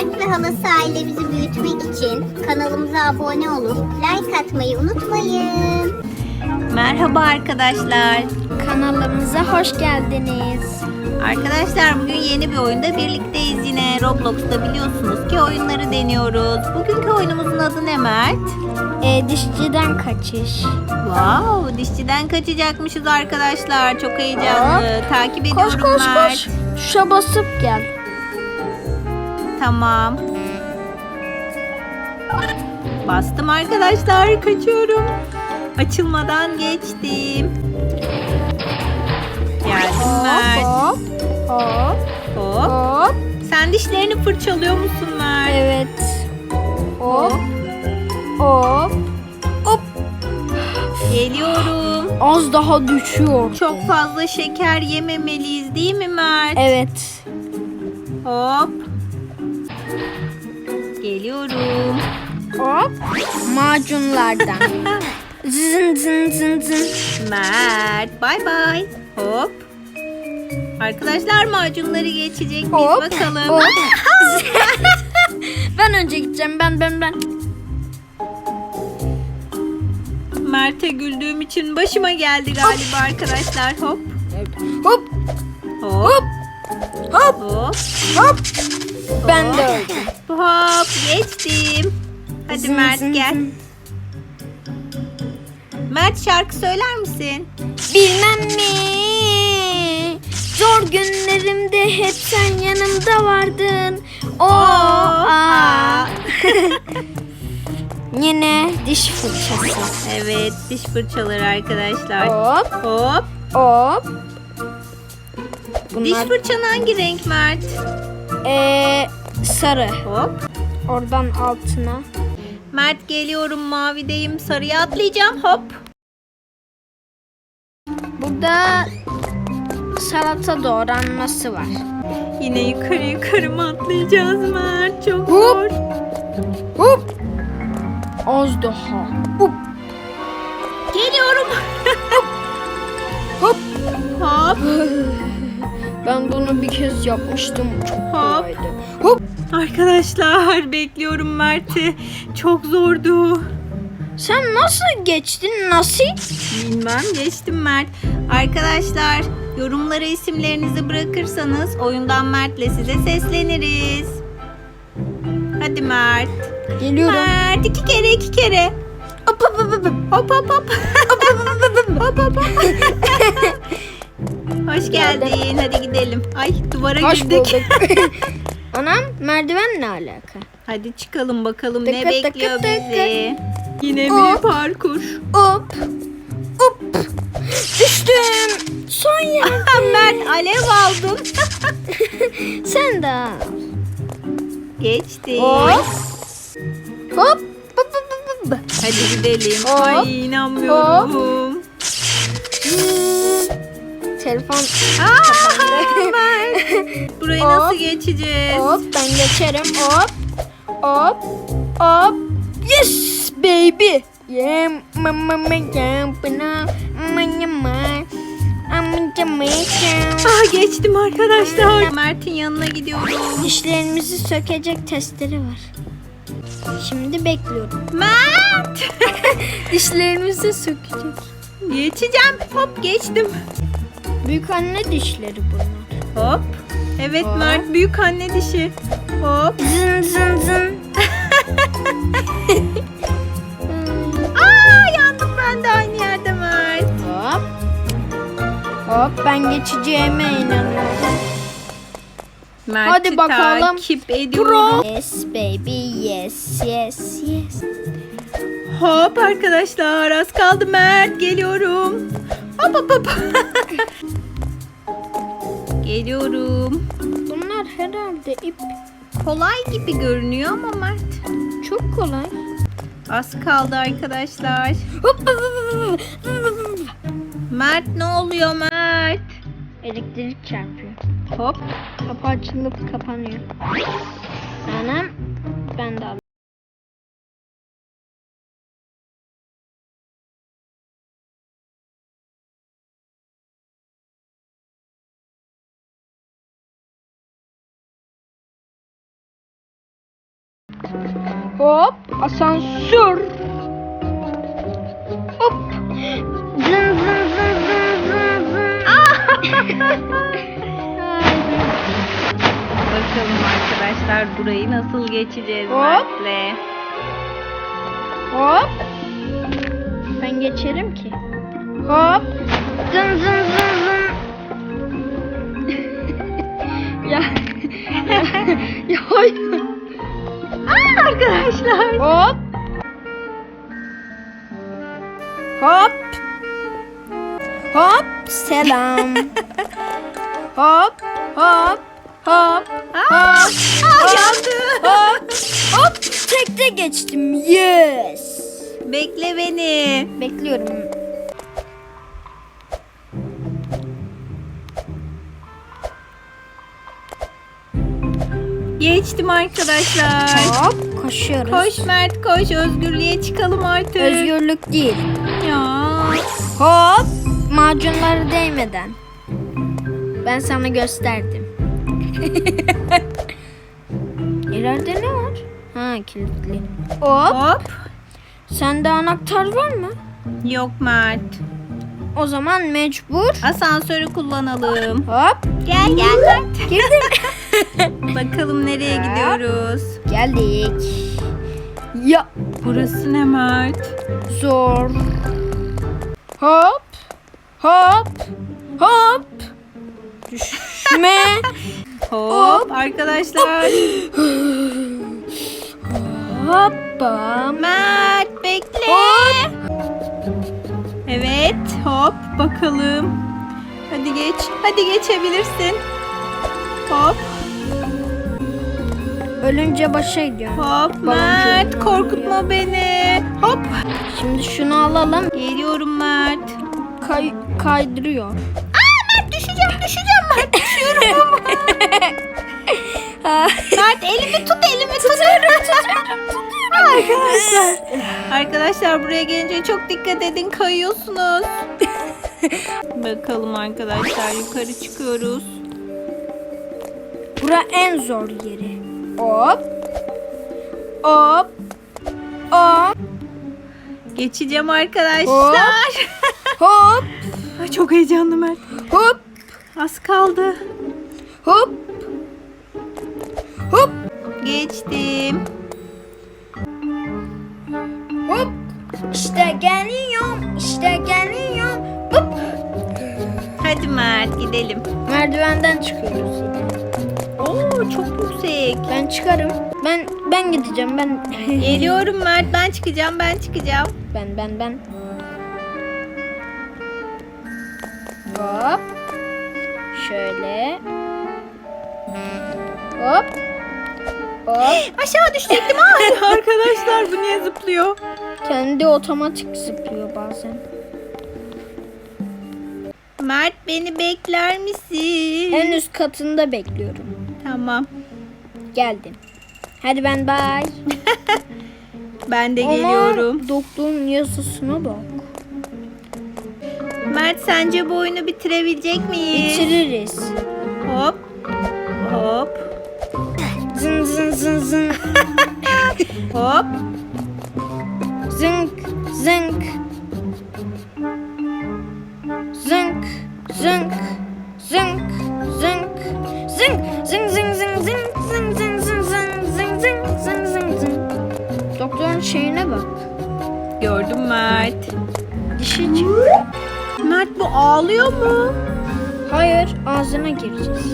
Mert ve halası ailemizi büyütmek için kanalımıza abone olup like atmayı unutmayın. Merhaba arkadaşlar. Kanalımıza hoş geldiniz. Arkadaşlar bugün yeni bir oyunda birlikteyiz yine. Roblox'ta biliyorsunuz ki oyunları deniyoruz. Bugünkü oyunumuzun adı ne Mert? E, dişçiden kaçış. Wow, dişçiden kaçacakmışız arkadaşlar. Çok heyecanlı. Takip ediyorum Koş koş Mert. koş. Tuşa basıp gel. Tamam. Bastım arkadaşlar. Kaçıyorum. Açılmadan geçtim. Geldim Mert. Hop hop Hop. hop. Sen dişlerini fırçalıyor musun Mert? Evet. Hop hop. Hop. Geliyorum. Az daha düşüyor. Çok fazla şeker yememeliyiz değil mi Mert? Evet. Hop. Geliyorum. Hop. Macunlardan. zın zın zın zın. Mert bay bay. Hop. Arkadaşlar macunları geçecek miyiz Hop. bakalım. Hop. ben önce gideceğim. Ben ben ben. Mert'e güldüğüm için başıma geldi galiba arkadaşlar. Hop. Hop Hop. hop Hop. hop. Ben de öldüm. Hop. Geçtim. Hadi Zın Mert zın gel. zın. Mert şarkı söyler misin? Bilmem mi? Zor günlerimde hep sen yanımda vardın. O aa. Yine diş fırçası. Evet diş fırçaları arkadaşlar. Hop Hop. hop. Diş Bunlar fırçan hangi renk Mert? Ee, sarı. Hop. Oradan altına. Mert geliyorum mavideyim sarıya atlayacağım hop. Burada salata doğranması var. Yine yukarı yukarı mı atlayacağız Mert? Çok Hop. zor. Hop. Az daha. Hop. Geliyorum. Hop. Hop. Ben bunu bir kez yapmıştım. Çok kolaydı. Hop. Arkadaşlar bekliyorum Mert'i. Çok zordu. Sen nasıl geçtin? Nasıl? Bilmem geçtim Mert. Arkadaşlar yorumlara isimlerinizi bırakırsanız oyundan Mert'le size sesleniriz. Hadi Mert. Geliyorum. Mert iki kere iki kere. Hop hop hop hop. Hop hop hop. hop hop hop. Hoş geldin. Hadi gidelim. Ay duvara Hoş girdik. bulduk. Anam merdiven ne alaka? Hadi çıkalım bakalım Tıkı ne tıkı bekliyor tıkı. bizi. Yine bir Hop. parkur. Hop. Hop. Düştüm. Son yer. Mert alev aldın. Sen de. al. Geçti. Hop. Hop. Hop, hop, hop, hop. Hadi gidelim. Hop. Ay inanmıyorum. Telefon. Mert. Burayı Hop. nasıl geçeceğiz? Hop ben geçerim. Hop. Hop. Hop. Yes baby. Yeah, mama mama yampına. Manya ma. Amca meka. Ah geçtim arkadaşlar. Mert'in yanına gidiyorum. Dişlerimizi sökecek testleri var. Şimdi bekliyorum. Mert. Dişlerimizi sökeceğiz. Geçeceğim. Hop geçtim. Büyük anne dişleri bunlar. Hop. Evet Hop. Mert büyük anne dişi. Hop. Zın zın zın. Aa yandım ben de aynı yerde Mert. Hop. Hop ben geçeceğime inanıyorum. Mert'i Hadi bakalım. takip ediyorum. Yes baby yes yes yes. Hop arkadaşlar az kaldı Mert geliyorum. Hop hop hop. geliyorum. Bunlar herhalde ip. Kolay gibi görünüyor ama Mert. Çok kolay. Az kaldı arkadaşlar. Mert ne oluyor Mert? Elektrik çarpıyor. Hop. Kapı açılıp kapanıyor. Anam ben de Hop asansör. Hop. Zın zın zın zın zın zın. Bakalım arkadaşlar burayı nasıl geçeceğiz Hop. Mert'le. Hop. Ben geçerim ki. Hop. Hop. Selam. hop. Hop. Hop. Aa, yandı. Hop. Hop. Tekte geçtim. Yes. Bekle beni. Bekliyorum. Geçtim arkadaşlar. Hop. Koşuyoruz. Koş Mert koş özgürlüğe çıkalım artık. Özgürlük değil. Ya. Hop. Macunları değmeden. Ben sana gösterdim. İleride ne var? Ha kilitli. Hop. Hop. Sende anahtar var mı? Yok Mert. O zaman mecbur. Asansörü kullanalım. Hop. Gel gel Mert. Girdim. Bakalım nereye gidiyoruz? Geldik. Ya Burası ne Mert? zor. Hop. Hop. Hop. Düşme. Hop arkadaşlar. Hoppa. Mert bekle. Hop. Evet hop bakalım. Hadi geç. Hadi geçebilirsin. Hop Ölünce başa gidiyor. hop Baloncu Mert korkutma beni. Hop. Şimdi şunu alalım. Geliyorum Mert. Kay kaydırıyor. Mert düşeceğim düşeceğim Mert düşüyorum. Mert elimi tut elimi tut. Arkadaşlar. Arkadaşlar buraya gelince çok dikkat edin kayıyorsunuz. Bakalım arkadaşlar yukarı çıkıyoruz. Bura en zor yeri. Hop. Hop. Hop. Geçeceğim arkadaşlar. Hop. Ay, çok heyecanlı Mert. Hop. Az kaldı. Hop. Hop. Geçtim. Hop. İşte geliyorum. İşte geliyorum. Hop. Hadi Mert gidelim. Merdivenden çıkıyoruz. Oo çok yüksek. Ben çıkarım. Ben ben gideceğim. Ben Geliyorum Mert ben çıkacağım ben çıkacağım. ben ben ben. Hop. Şöyle. Hop. Hop. Aşağı düşecektim Ay, arkadaşlar bu niye zıplıyor? Kendi otomatik zıplıyor bazen. Mert beni bekler misin? En üst katında bekliyorum. Tamam. Geldim. Hadi ben bay. Ben de Ama geliyorum. doktorun yazısına bak. Mert sence bu oyunu bitirebilecek miyiz? Bitiririz. Hop. Mert bu ağlıyor mu? Hayır ağzına gireceğiz.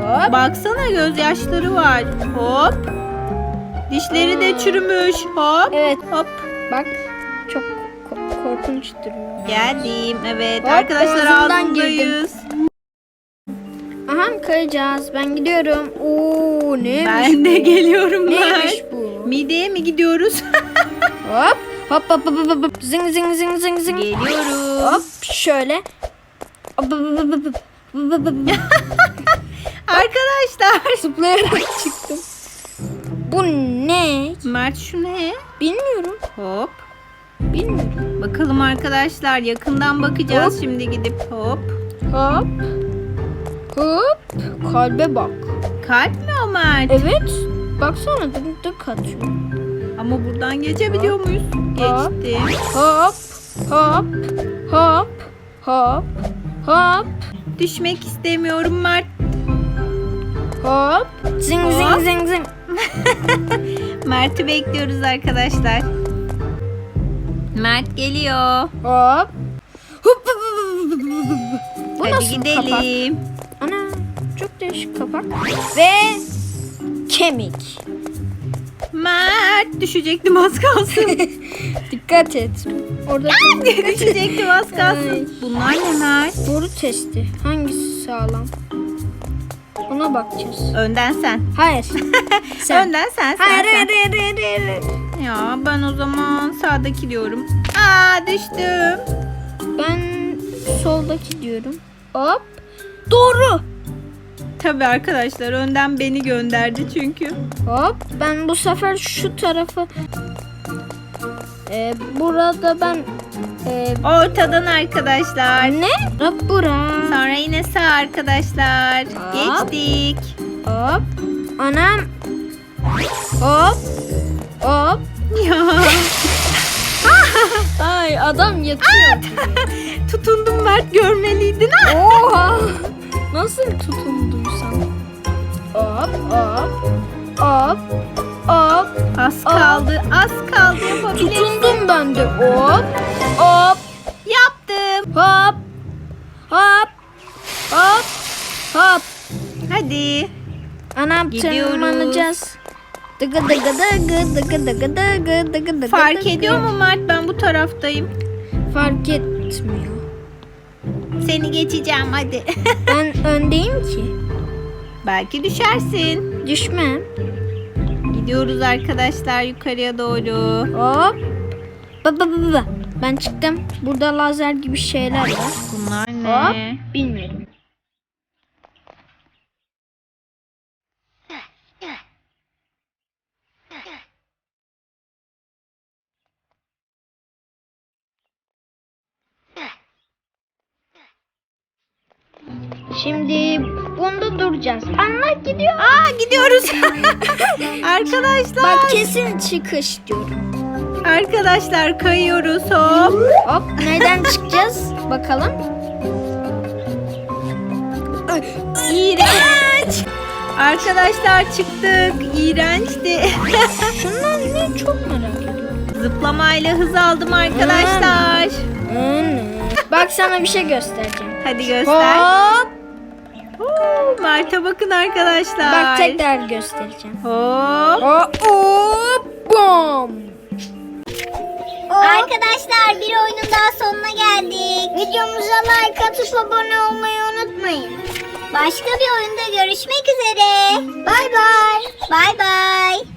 Hop. Baksana gözyaşları var. Hop. Dişleri de çürümüş. Hop. Evet Hop. bak çok ko- korkunç duruyor. Geldim. Evet. Hop, Arkadaşlar ağzından ağzındayız. Aha kayacağız. Ben gidiyorum. Oo neymiş Ben de bu? geliyorum Neymiş bu? Mideye mi gidiyoruz? Hop hop hop hop hop, hop. Zing zing zing zing zing. Geliyoruz. Hop şöyle. Hop, hop, hop. Hop, hop, hop. Arkadaşlar. Zıplayarak çıktım. Bu ne? Mert şu ne? Bilmiyorum. Hop. Bilmiyorum. Bakalım arkadaşlar yakından bakacağız Hop. şimdi gidip hop. Hop. Hop. Kalbe bak. Kalp mi o Mert? Evet. Baksana dık dık atıyor. Ama buradan geçebiliyor muyuz? Geçtim. Hop hop hop hop hop Düşmek istemiyorum Mert. hop. Zing Hop. zing zing zing. Mert'i bekliyoruz arkadaşlar. Mert geliyor. Hop. Hup. Bu Hadi nasıl kapak? gidelim. Ana çok değişik kapak. Ve kemik. Mert düşecektim az kalsın. Dikkat et. Orada düşecektim az kalsın. Bunlar ne Mert? boru testi. Hangisi sağlam? Ona bakacağız. Önden sen. Hayır. Sen. Önden sen sen. Hayır, sen. hayır, hayır, hayır, hayır. Ya ben o zaman sağdaki diyorum. Aa düştüm. Ben soldaki diyorum. Hop. Doğru. Tabii arkadaşlar önden beni gönderdi çünkü. Hop. Ben bu sefer şu tarafı Ee, burada ben ee, Ortadan arkadaşlar. ne? Bura, Bura. Sonra yine sağ arkadaşlar. Hop. Geçtik. Hop. Anam. Hop. Hop. Ya Ay adam yatıyor. tutundum Mert görmeliydin ha. Oha. Nasıl tutunduysan. Hop hop. Hop. Hop. Az kaldı. Az kaldı yapabilirsin. Tutundum ben de. Hop. Hop. Yaptım. Hop. Hop. Hop. Hop. Hadi. Anam tırmanacağız. Dıgı dıgı dıgı dıgı dıgı dıgı dıgı dıgı Fark ediyor mu Mert? Ben bu taraftayım. Fark etmiyor. Seni geçeceğim hadi. Ben öndeyim ki. Belki düşersin. Düşmem. Gidiyoruz arkadaşlar yukarıya doğru. Hop. Ba ba ba ba. Ben çıktım. Burada lazer gibi şeyler var. Bunlar Hop. ne? Bilmiyorum. Bunda duracağız. Anlat gidiyor. Aa gidiyoruz. arkadaşlar. Bak kesin çıkış diyorum. Arkadaşlar kayıyoruz hop. Hop nereden çıkacağız? Bakalım. İğrenç. Arkadaşlar çıktık. İğrençti. Şunlar ne çok merak ediyorum. Zıplamayla hız aldım arkadaşlar. Hmm. Bak sana bir şey göstereceğim. Hadi göster. Hop. Oo, Mert'e bakın arkadaşlar. Bak tekrar göstereceğim. Hop. Hop. Hop. Bom. Arkadaşlar bir oyunun daha sonuna geldik. Videomuza like atıp abone olmayı unutmayın. Başka bir oyunda görüşmek üzere. Bay bay. Bay bay.